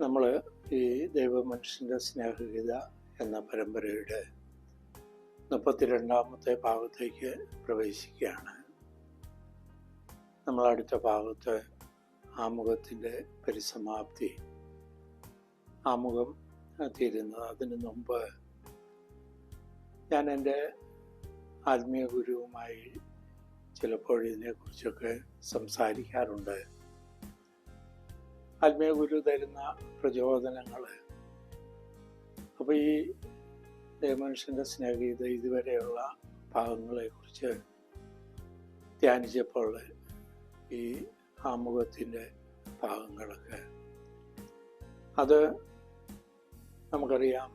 നമ്മൾ ഈ ദൈവമനുഷ്യന്റെ സ്നേഹഗീത എന്ന പരമ്പരയുടെ മുപ്പത്തിരണ്ടാമത്തെ ഭാഗത്തേക്ക് പ്രവേശിക്കുകയാണ്. നമ്മൾ അടുത്ത ഭാഗത്ത് ആമുഖത്തിന്റെ പരിസമാപ്തി ആമുഖം തീരുന്നത്. അതിന് മുമ്പ് ഞാൻ എന്റെ ആത്മീയ ഗുരുവുമായി ചിലപ്പോൾ ഇതിനെക്കുറിച്ചൊക്കെ സംസാരിക്കാറുണ്ട്. ആത്മീയ ഗുരു തരുന്ന പ്രചോദനങ്ങൾ അപ്പോൾ ഈ ദേവമനുഷ്യന്റെ സ്നേഹഗീത ഇതുവരെയുള്ള ഭാഗങ്ങളെക്കുറിച്ച് ധ്യാനിച്ചപ്പോൾ ഈ ആമുഖത്തിന്റെ ഭാഗങ്ങളൊക്കെ. അത് നമുക്കറിയാം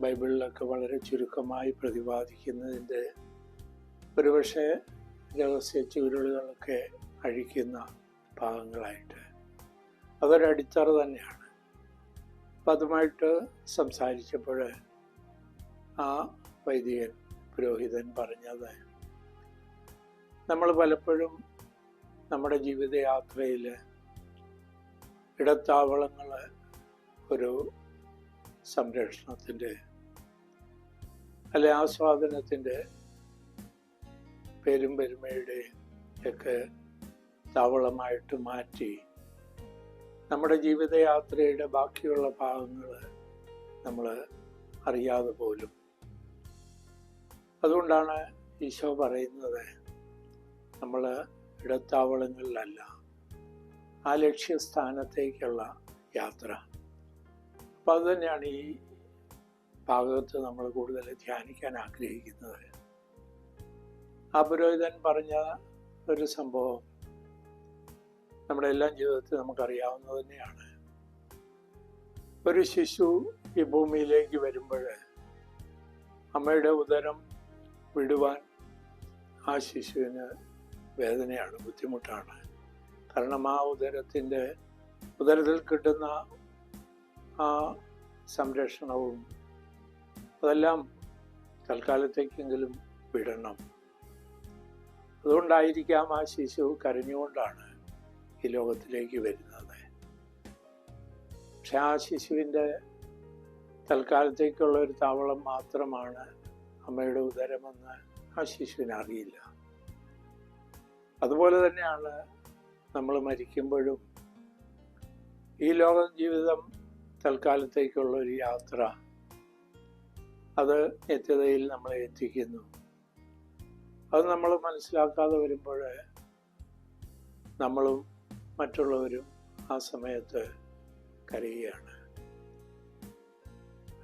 ബൈബിളിലൊക്കെ വളരെ ചുരുക്കമായി പ്രതിപാദിക്കുന്നതിന്റെ ഒരുപക്ഷെ രഹസ്യ ചുരുളുകളൊക്കെ അഴിക്കുന്ന ഭാഗങ്ങളായിട്ട്. അതൊരു അടിത്തറ തന്നെയാണ്. അപ്പം അതുമായിട്ട് സംസാരിച്ചപ്പോൾ ആ വൈദികൻ പുരോഹിതൻ പറഞ്ഞത് നമ്മൾ പലപ്പോഴും നമ്മുടെ ജീവിതയാത്രയിൽ ഇടത്താവളങ്ങൾ ഒരു സംരക്ഷണത്തിന്റെ അല്ലെ ആസ്വാദനത്തിന്റെ പേരും പെരുമയുടെയും ഒക്കെ താവളമായിട്ട് മാറ്റി നമ്മുടെ ജീവിതയാത്രയുടെ ബാക്കിയുള്ള ഭാഗങ്ങൾ നമ്മൾ അറിയാതെ പോലും. അതുകൊണ്ടാണ് ഈശോ പറയുന്നത് നമ്മൾ ഇടത്താവളങ്ങളിലല്ല ആ ലക്ഷ്യസ്ഥാനത്തേക്കുള്ള യാത്ര. അപ്പം അത് തന്നെയാണ് ഈ ഭാഗത്ത് നമ്മൾ കൂടുതൽ ധ്യാനിക്കാൻ ആഗ്രഹിക്കുന്നത്. ആ പുരോഹിതൻ പറഞ്ഞ ഒരു സംഭവം നമ്മുടെ എല്ലാം ജീവിതത്തിൽ നമുക്കറിയാവുന്നത് തന്നെയാണ്. ഒരു ശിശു ഈ ഭൂമിയിലേക്ക് വരുമ്പോൾ അമ്മയുടെ ഉദരം വിടുവാൻ ആ ശിശുവിന് വേദനയാണ് ബുദ്ധിമുട്ടാണ്. കാരണം ആ ഉദരത്തിന്റെ ഉദരത്തിൽ കിട്ടുന്ന ആ സംരക്ഷണവും അതെല്ലാം തൽക്കാലത്തേക്കെങ്കിലും വിടണം. അതുകൊണ്ടായിരിക്കാം ആ ശിശു കരഞ്ഞുകൊണ്ടാണ് ഈ ലോകത്തിലേക്ക് വരുന്നത്. പക്ഷെ ആ ശിശുവിന്റെ തൽക്കാലത്തേക്കുള്ള ഒരു താവളം മാത്രമാണ് അമ്മയുടെ ഉദരമെന്ന് ആ ശിശുവിന് അറിയില്ല. അതുപോലെ തന്നെയാണ് നമ്മൾ മരിക്കുമ്പോഴും ഈ ലോക ജീവിതം തൽക്കാലത്തേക്കുള്ള ഒരു യാത്ര അത് നിത്യതയിൽ നമ്മളെ എത്തിക്കുന്നു. അത് നമ്മൾ മനസ്സിലാക്കാതെ വരുമ്പോൾ നമ്മളും മറ്റുള്ളവരും ആ സമയത്ത് കരയുകയാണ്.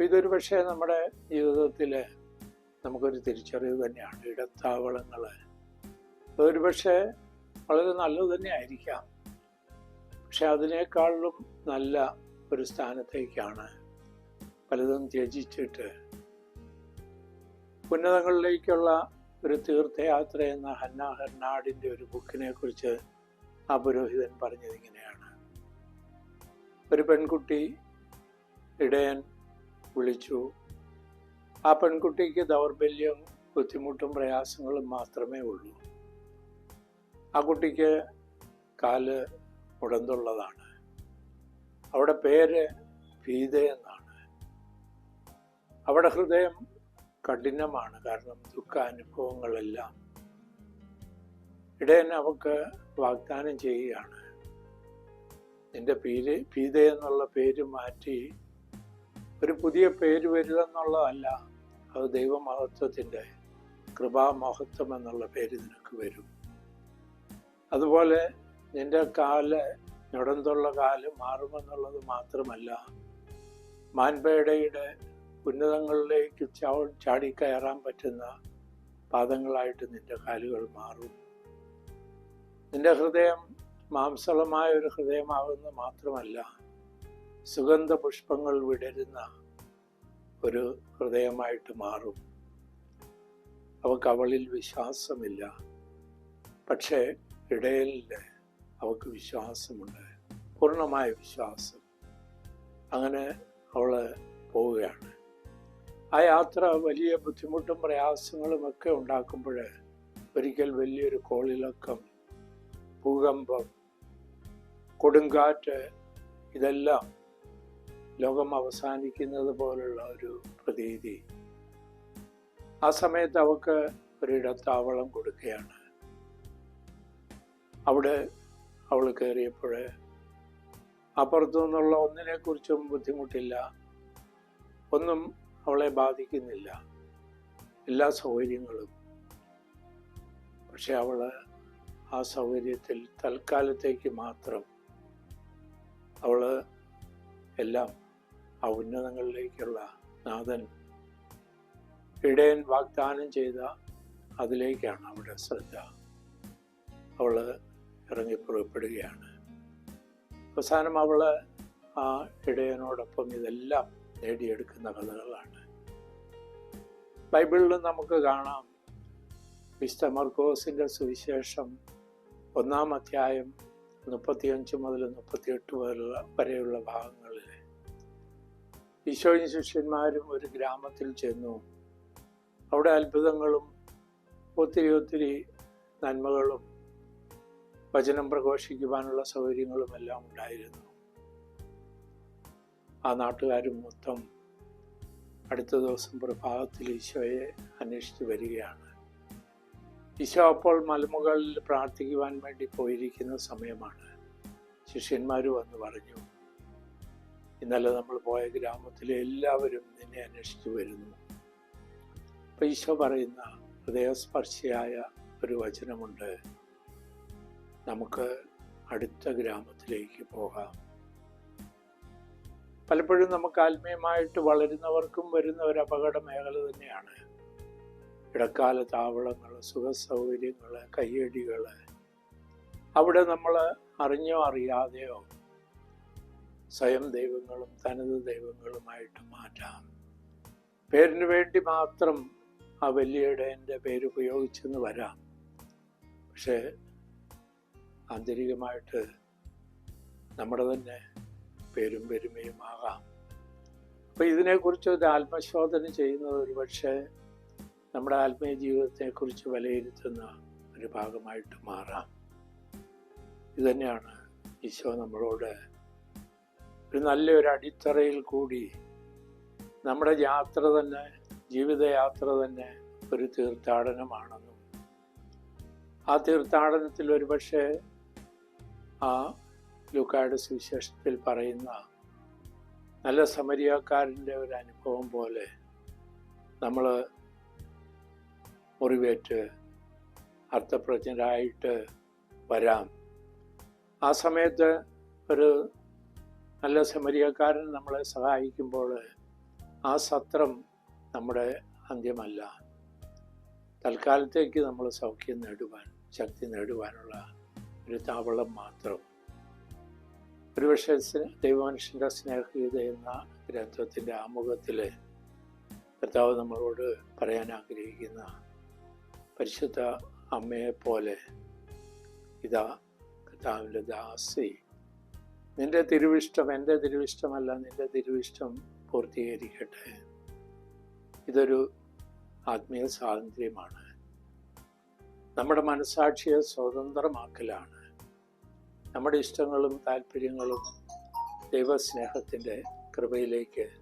ഇതൊരു പക്ഷേ നമ്മുടെ ജീവിതത്തിൽ നമുക്കൊരു തിരിച്ചറിവ് തന്നെയാണ്. ഇടത്താവളങ്ങൾ അതൊരു പക്ഷേ വളരെ നല്ലത് തന്നെ ആയിരിക്കാം പക്ഷെ അതിനേക്കാളും നല്ല ഒരു സ്ഥാനത്തേക്കാണ് പലതും ത്യജിച്ചിട്ട് ഉന്നതങ്ങളിലേക്കുള്ള ഒരു തീർത്ഥയാത്ര എന്ന ഹന്ന ഹെർനാടിന്റെ ഒരു ബുക്കിനെ കുറിച്ച് ആ പുരോഹിതൻ പറഞ്ഞത് ഇങ്ങനെയാണ്. ഒരു പെൺകുട്ടി ഇടയൻ വിളിച്ചു ആ പെൺകുട്ടിക്ക് ദൗർബല്യം ബുദ്ധിമുട്ടും പ്രയാസങ്ങളും മാത്രമേ ഉള്ളൂ. ആ കുട്ടിക്ക് കാൽ ഉടന്തുള്ളതാണ്. അവിടെ പേര് ഭീത എന്നാണ്. അവിടെ ഹൃദയം കഠിനമാണ് കാരണം ദുഃഖാനുഭവങ്ങളെല്ലാം. ഇടയൻ അവക്ക് വാഗ്ദാനം ചെയ്യുകയാണ്. നിന്റെ പീര് പീത എന്നുള്ള പേര് മാറ്റി ഒരു പുതിയ പേര് വരില്ലെന്നുള്ളതല്ല അത് ദൈവമഹത്വത്തിന്റെ കൃപാമഹത്വം എന്നുള്ള പേര് നിനക്ക് വരും. അതുപോലെ നിന്റെ കാൽ ഞൊടന്തുള്ള കാൽ മാറുമെന്നുള്ളത് മാത്രമല്ല മാൻപേടയുടെ ഉന്നതങ്ങളിലേക്ക് ചാടിക്കയറാൻ പറ്റുന്ന പാദങ്ങളായിട്ട് നിന്റെ കാലുകൾ മാറും. നിന്റെ ഹൃദയം മാംസളമായ ഒരു ഹൃദയമാകുന്ന മാത്രമല്ല സുഗന്ധ പുഷ്പങ്ങൾ വിടരുന്ന ഒരു ഹൃദയമായിട്ട് മാറും. അവൾക്ക് അവളിൽ വിശ്വാസമില്ല. പക്ഷേ ഇടയിൽ അവൾക്ക് വിശ്വാസമുണ്ട്. പൂർണമായ വിശ്വാസം. അങ്ങനെ അവൾ പോവുകയാണ്. ആ യാത്ര വലിയ ബുദ്ധിമുട്ടും പ്രയാസങ്ങളും ഒക്കെ ഉണ്ടാക്കുമ്പോൾ ഒരിക്കൽ വലിയൊരു കോളിളക്കം ഭൂകമ്പം കൊടുങ്കാറ്റ് ഇതെല്ലാം ലോകം അവസാനിക്കുന്നത് പോലുള്ള ഒരു പ്രതീതി. ആ സമയത്ത് അവൾക്ക് ഒരിടത്താവളം കൊടുക്കുകയാണ്. അവിടെ അവൾ കയറിയപ്പോൾ അപ്പുറത്തു നിന്നുള്ള ഒന്നിനെക്കുറിച്ചും ബുദ്ധിമുട്ടില്ല. ഒന്നും അവളെ ബാധിക്കുന്നില്ല. എല്ലാ സൗകര്യങ്ങളും. പക്ഷെ അവൾ ആ സൗകര്യത്തിൽ തൽക്കാലത്തേക്ക് മാത്രം അവൾ എല്ലാം ആ ഉന്നതങ്ങളിലേക്കുള്ള നാഥൻ ഇടയൻ വാഗ്ദാനം ചെയ്ത അതിലേക്കാണ് അവിടെ ശ്രദ്ധ. അവൾ ഇറങ്ങി പുറപ്പെടുകയാണ്. അവസാനം അവൾ ആ ഇടയനോടൊപ്പം ഇതെല്ലാം നേടിയെടുക്കുന്ന കഥകളാണ്. ബൈബിളിൽ നമുക്ക് കാണാം. വിശുദ്ധ മർക്കോസിന്റെ സുവിശേഷം ഒന്നാം അധ്യായം മുപ്പത്തിയഞ്ച് മുതൽ മുപ്പത്തിയെട്ട് വരെയുള്ള വരെയുള്ള ഭാഗങ്ങളിൽ ഈശോയും ശിഷ്യന്മാരും ഒരു ഗ്രാമത്തിൽ ചെന്നു. അവിടെ അത്ഭുതങ്ങളും ഒത്തിരി ഒത്തിരി നന്മകളും വചനം പ്രഘോഷിക്കുവാനുള്ള സൗകര്യങ്ങളും എല്ലാം ഉണ്ടായിരുന്നു. ആ നാട്ടുകാരും മൊത്തം അടുത്ത ദിവസം പ്രഭാതത്തിൽ ഈശോയെ അന്വേഷിച്ച് വരികയാണ്. ഈശോ അപ്പോൾ മലമുകളിൽ പ്രാർത്ഥിക്കുവാൻ വേണ്ടി പോയിരിക്കുന്ന സമയമാണ്. ശിഷ്യന്മാർ വന്ന് പറഞ്ഞു ഇന്നലെ നമ്മൾ പോയ ഗ്രാമത്തിലെ എല്ലാവരും നിന്നെ അന്വേഷിച്ചു വരുന്നു. അപ്പം ഈശോ പറയുന്ന ഹൃദയസ്പർശിയായ ഒരു വചനമുണ്ട്. നമുക്ക് അടുത്ത ഗ്രാമത്തിലേക്ക് പോകാം. പലപ്പോഴും നമുക്ക് ആത്മീയമായിട്ട് വളരുന്നവർക്കും വരുന്ന ഒരു അപകട മേഖല തന്നെയാണ്. ഇടക്കാല താവളങ്ങൾ സുഖസൗകര്യങ്ങൾ കയ്യടികൾ. അവിടെ നമ്മൾ അറിഞ്ഞോ അറിയാതെയോ സ്വയം ദൈവങ്ങളും തനത് ദൈവങ്ങളുമായിട്ട് മാറ്റാം. പേരിന് വേണ്ടി മാത്രം ആ വലിയയുടെ എന്റെ പേര് ഉപയോഗിച്ചെന്ന് വരാം. പക്ഷേ ആന്തരികമായിട്ട് നമ്മുടെ തന്നെ പേരും പെരുമയും ആകാം അപ്പം ഇതിനെക്കുറിച്ച് ഒരു ആത്മശോധന ചെയ്യുന്നത് ഒരു പക്ഷേ നമ്മുടെ ആത്മീയ ജീവിതത്തെക്കുറിച്ച് വിലയിരുത്തുന്ന ഒരു ഭാഗമായിട്ട് മാറാം. ഇതുതന്നെയാണ് ഈശോ നമ്മളോട് ഒരു നല്ലൊരു അടിത്തറയിൽ കൂടി നമ്മുടെ യാത്ര തന്നെ ജീവിതയാത്ര തന്നെ ഒരു തീർത്ഥാടനമാണെന്നും ആ തീർത്ഥാടനത്തിൽ ഒരുപക്ഷെ ആ ലുക്കായുടെ സുവിശേഷത്തിൽ പറയുന്ന നല്ല സമരിയാക്കാരന്റെ ഒരു അനുഭവം പോലെ നമ്മൾ മുറിവേറ്റ് അർത്ഥപ്രജ്ഞരായിട്ട് വരാം. ആ സമയത്ത് ഒരു നല്ല സമരിയക്കാരൻ നമ്മളെ സഹായിക്കുമ്പോൾ ആ സത്രം നമ്മുടെ അന്ത്യമല്ല. തൽക്കാലത്തേക്ക് നമ്മൾ സൗഖ്യം നേടുവാൻ ശക്തി നേടുവാനുള്ള ഒരു താവളം മാത്രം. ഒരുപക്ഷെ ദൈവമനുഷ്യന്റെ സ്നേഹഗീത എന്ന ഗ്രന്ഥത്തിന്റെ ആമുഖത്തിൽ കർത്താവ് നമ്മളോട് പറയാൻ ആഗ്രഹിക്കുന്ന പരിശുദ്ധ അമ്മയെ പോലെ ഇതാ കർത്താവിന്റെ ദാസി. നിന്റെ തിരുവിഷ്ടം എന്റെ തിരുവിഷ്ടമല്ല നിന്റെ തിരുവിഷ്ടം പൂർത്തീകരിക്കട്ടെ. ഇതൊരു ആത്മീയ സ്വാതന്ത്ര്യമാണ്. നമ്മുടെ മനസാക്ഷിയെ സ്വതന്ത്രമാക്കലാണ്. നമ്മുടെ ഇഷ്ടങ്ങളും താല്പര്യങ്ങളും ദൈവസ്നേഹത്തിന്റെ കൃപയിലേക്ക്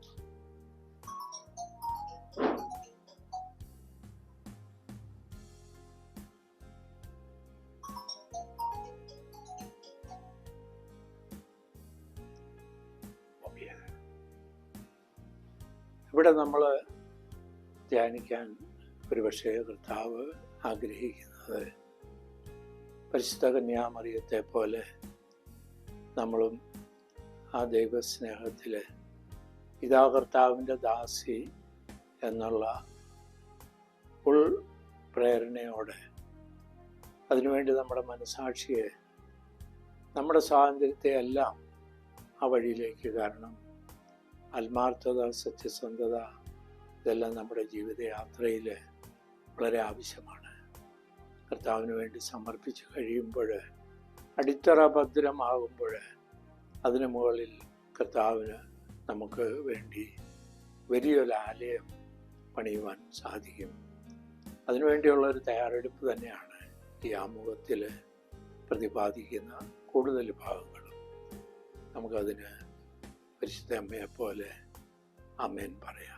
ഇവിടെ നമ്മൾ ധ്യാനിക്കാൻ ഒരുപക്ഷെ കർത്താവ് ആഗ്രഹിക്കുന്നത് പരിശുദ്ധ കന്യാമറിയത്തെ പോലെ നമ്മളും ആ ദൈവസ്നേഹത്തിൽ ഇതാ കർത്താവിന്റെ ദാസി എന്നുള്ള ഉൾ പ്രേരണയോടെ അതിനുവേണ്ടി നമ്മുടെ മനസാക്ഷിയെ നമ്മുടെ സ്വാതന്ത്ര്യത്തെ എല്ലാം ആ വഴിയിലേക്ക് കാരണം ആത്മാർത്ഥത സത്യസന്ധത ഇതെല്ലാം നമ്മുടെ ജീവിതയാത്രയിൽ വളരെ ആവശ്യമാണ്. കർത്താവിന് വേണ്ടി സമർപ്പിച്ച് കഴിയുമ്പോൾ അടിത്തറ ഭദ്രമാകുമ്പോൾ അതിന് മുകളിൽ കർത്താവിന് നമുക്ക് വേണ്ടി വലിയൊരു ആലയം പണിയുവാൻ സാധിക്കും. അതിനുവേണ്ടിയുള്ള ഒരു തയ്യാറെടുപ്പ് തന്നെയാണ് ഈ ആമുഖത്തിൽ പ്രതിപാദിക്കുന്ന കൂടുതൽ ഭാഗങ്ങളും. നമുക്കതിന് പരിശുദ്ധ അമ്മയെ പോലെ അമ്മേൻ പറയാം.